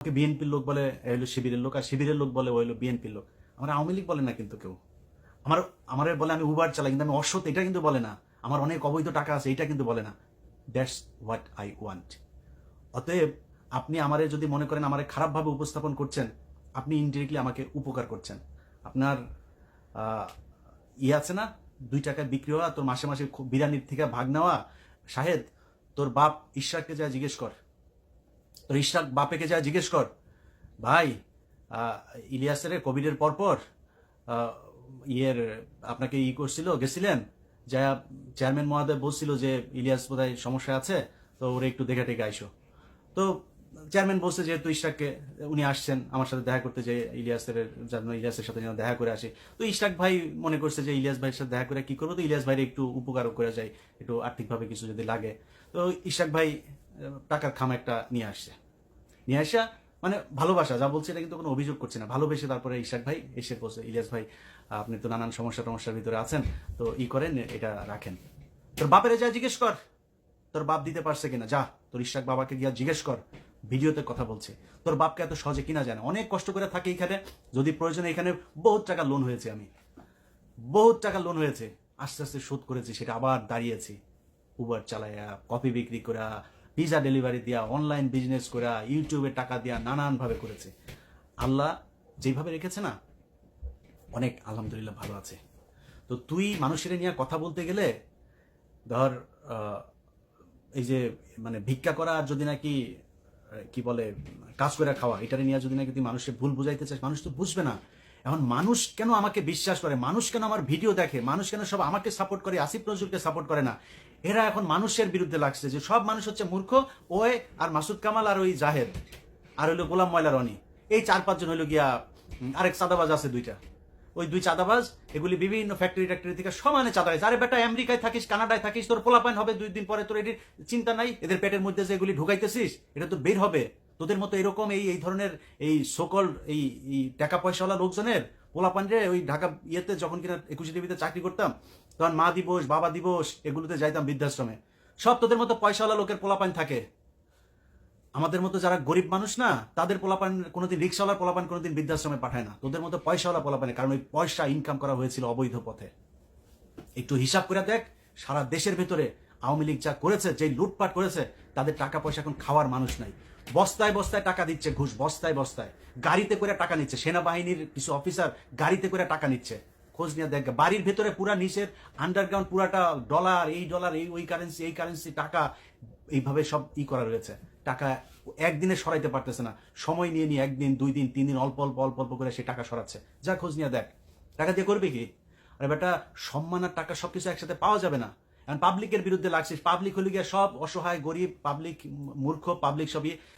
আমাকে বিএনপির লোক বলে, এ শিবিরের লোক, আর শিবিরের লোক বলে হলো বিএনপির লোক। আমার আওয়ামী লীগ বলে না কিন্তু কেউ। আমার আমার বলে আমি উবার চালাই, কিন্তু আমি অসৎ, এটা কিন্তু বলে না। আমার অনেক অবৈধ টাকা আছে, এটা কিন্তু বলে না। দ্যাটস হোয়াট আই ওয়ান্ট অতএব আপনি আমারে যদি মনে করেন আমারে খারাপভাবে উপস্থাপন করছেন, আপনি ইনডিরেক্টলি আমাকে উপকার করছেন। আপনার ইয়ে আছে না? দুই টাকায় বিক্রি হওয়া, তোর মাসে মাসে বিরিয়ানির থেকে ভাগ নেওয়া। শাহেদ, তোর বাপ ঈশ্বরকে যা জিজ্ঞেস কর। ঈশ্বর বাপেকে যা জিজ্ঞেস কর। ভাই ইলিয়াসের কোভিডের পরপর ইয়ের আপনাকে ই করছিল, গেছিলেন? যা চেয়ারম্যান মহাদেব বলছিল যে ইলিয়াস বোধহয় সমস্যা আছে, তো ওরে একটু দেখে টেকে আইসো। তো চেয়ারম্যান বলছে যেহেতু ইশরাককে, উনি আসছেন, আমার সাথে দেখা করতে যে ইলিয়াসের যেন ইলিয়াসের সাথে যেন দেখা করে আসে। তো ইশরাক ভাই মনে করছে যে ইলিয়াস ভাইয়ের সাথে দেখা করে কি করব? তো ইলিয়াস ভাইয়ের একটু উপকার করে যায়, একটু আর্থিকভাবে কিছু যদি লাগে। তো ইশরাক ভাই টাকার খাম একটা নিয়ে আসছে। নিয়ে আসা মানে ভালোবাসা, যা বলছে এটা কিন্তু কোনো অভিযোগ করছে না। ভালোবেসে তারপরে ইশাক ভাই, এসে বলছে, ইলিয়াস ভাই, আপনি তো নানান সমস্যা টমস্যার ভিতরে আছেন, তো ই করেন, এটা রাখেন। তোর বাপের যা জিজ্ঞেস কর, তোর বাপ দিতে পারছে কিনা? যা, তোর ইশাক বাবাকে গিয়া জিজ্ঞেস কর, ভিডিওতে কথা বলছে। তোর বাপকে এত সহজে কিনা জানে? অনেক কষ্ট করে থাকে এখানে, যদি প্রয়োজনে এখানে বহুত টাকা লোন হয়েছে আমি। বহুত টাকা লোন হয়েছে। আস্তে আস্তে শোধ করেছি, সেটা আবার দাঁড়িয়েছি। উবার চালাইয়া কফি বিক্রি করা পিজা ডেলিভারি দেওয়া অনলাইন বিজনেস করা ইউটিউবে টাকা দেওয়া নানানভাবে করেছে। আল্লাহ যেভাবে রেখেছে না, অনেক আলহামদুলিল্লাহ ভালো আছে। তো তুই মানুষের নিয়ে কথা বলতে গেলে, ধর এই যে মানে ভিক্ষা করা আর যদি নাকি কি বলে, কাজ করে খাওয়া, এটা নিয়ে যদি নাকি তুই মানুষের ভুল বুঝাইতে চাস, মানুষ তো বুঝবে না। এখন মানুষ কেন আমাকে বিশ্বাস করে? মানুষ কেন আমার ভিডিও দেখে? মানুষ কেন সব আমাকে সাপোর্ট করে? আসিফ নজরুলকে সাপোর্ট করে না? এরা এখন মানুষের বিরুদ্ধে লাগছে যে সব মানুষ হচ্ছে মূর্খ, ওয়ে আর মাসুদ কামাল আর ওই জাহেদ। আর হইল গোলাম ময়লা রনি। এই চার পাঁচজন হইল গিয়া আরেক চাঁদাবাজ আছে দুইটা। ওই দুই চাঁদাবাজ, এগুলি বিভিন্ন ফ্যাক্টরি ট্যাক্টরি থেকে সমানে চাঁদা খাইছে আরে বেটা, আমেরিকায় থাকিস, কানাডায় থাকিস, তোর পোলাপাইন হবে দুই দিন পরে, তোর এটির চিন্তা নাই। এদের পেটের মধ্যে যে এগুলি ঢুকাইতেছিস, এটা তো বের হবে। তোদের মতো এরকম এই এই ধরনের এই সকল এই টাকা পয়সাওয়ালা লোকজনের পোলাপান রে ওই ঢাকা ইয়েতে যখন কিনা একুশে টিভিতে চাকরি করতাম, তখন মা দিবস, বাবা দিবস এগুলোতে যাইতাম বৃদ্ধাশ্রমে। সব তোদের মতো পয়সাওয়ালা লোকের পোলাপান থাকে। আমাদের মতো যারা গরিব মানুষ না, তাদের পোলাপান কোনোদিন রিক্সাওয়ালার পোলাপান কোনোদিন বৃদ্ধাশ্রমে পাঠায় না। তোদের মতো পয়সাওয়ালা পোলাপানে, কারণ ওই পয়সা ইনকাম করা হয়েছিল অবৈধ পথে। একটু হিসাব করে দেখ, সারা দেশের ভেতরে আওয়ামী লীগ যা করেছে যে লুটপাট করেছে, তাদের টাকা পয়সা এখন খাওয়ার মানুষ নাই। বস্তায় বস্তায় টাকা দিচ্ছে ঘুষ, বস্তায় বস্তায়। গাড়িতে করে টাকা নিচ্ছে। সেনাবাহিনীর কিছু অফিসার গাড়িতে করে টাকা নিচ্ছে। খোঁজ নিয়ে দেখ বাড়ির ভেতরে পুরা নিচের আন্ডারগ্রাউন্ড পুরাটা ডলার এই ডলার এই, ওই কারেন্সি এই কারেন্সি টাকা, এইভাবে সব ই করা রয়েছে। টাকা একদিনে সরাইতে পারতেছে না। সময় নিয়ে নিয়ে একদিন, দুই দিন, তিন দিন, অল্প অল্প অল্প অল্প করে সে টাকা সরাচ্ছে। যা খোঁজ নিয়ে দেখ। টাকা দিয়ে করবে কি? আরে বেটা, সম্মান আর টাকা সবকিছু একসাথে পাওয়া যাবে না। এখন পাবলিকের বিরুদ্ধে লাগছিস পাবলিক হলে গিয়ে সব অসহায় গরিব পাবলিক মূর্খ পাবলিক সবই।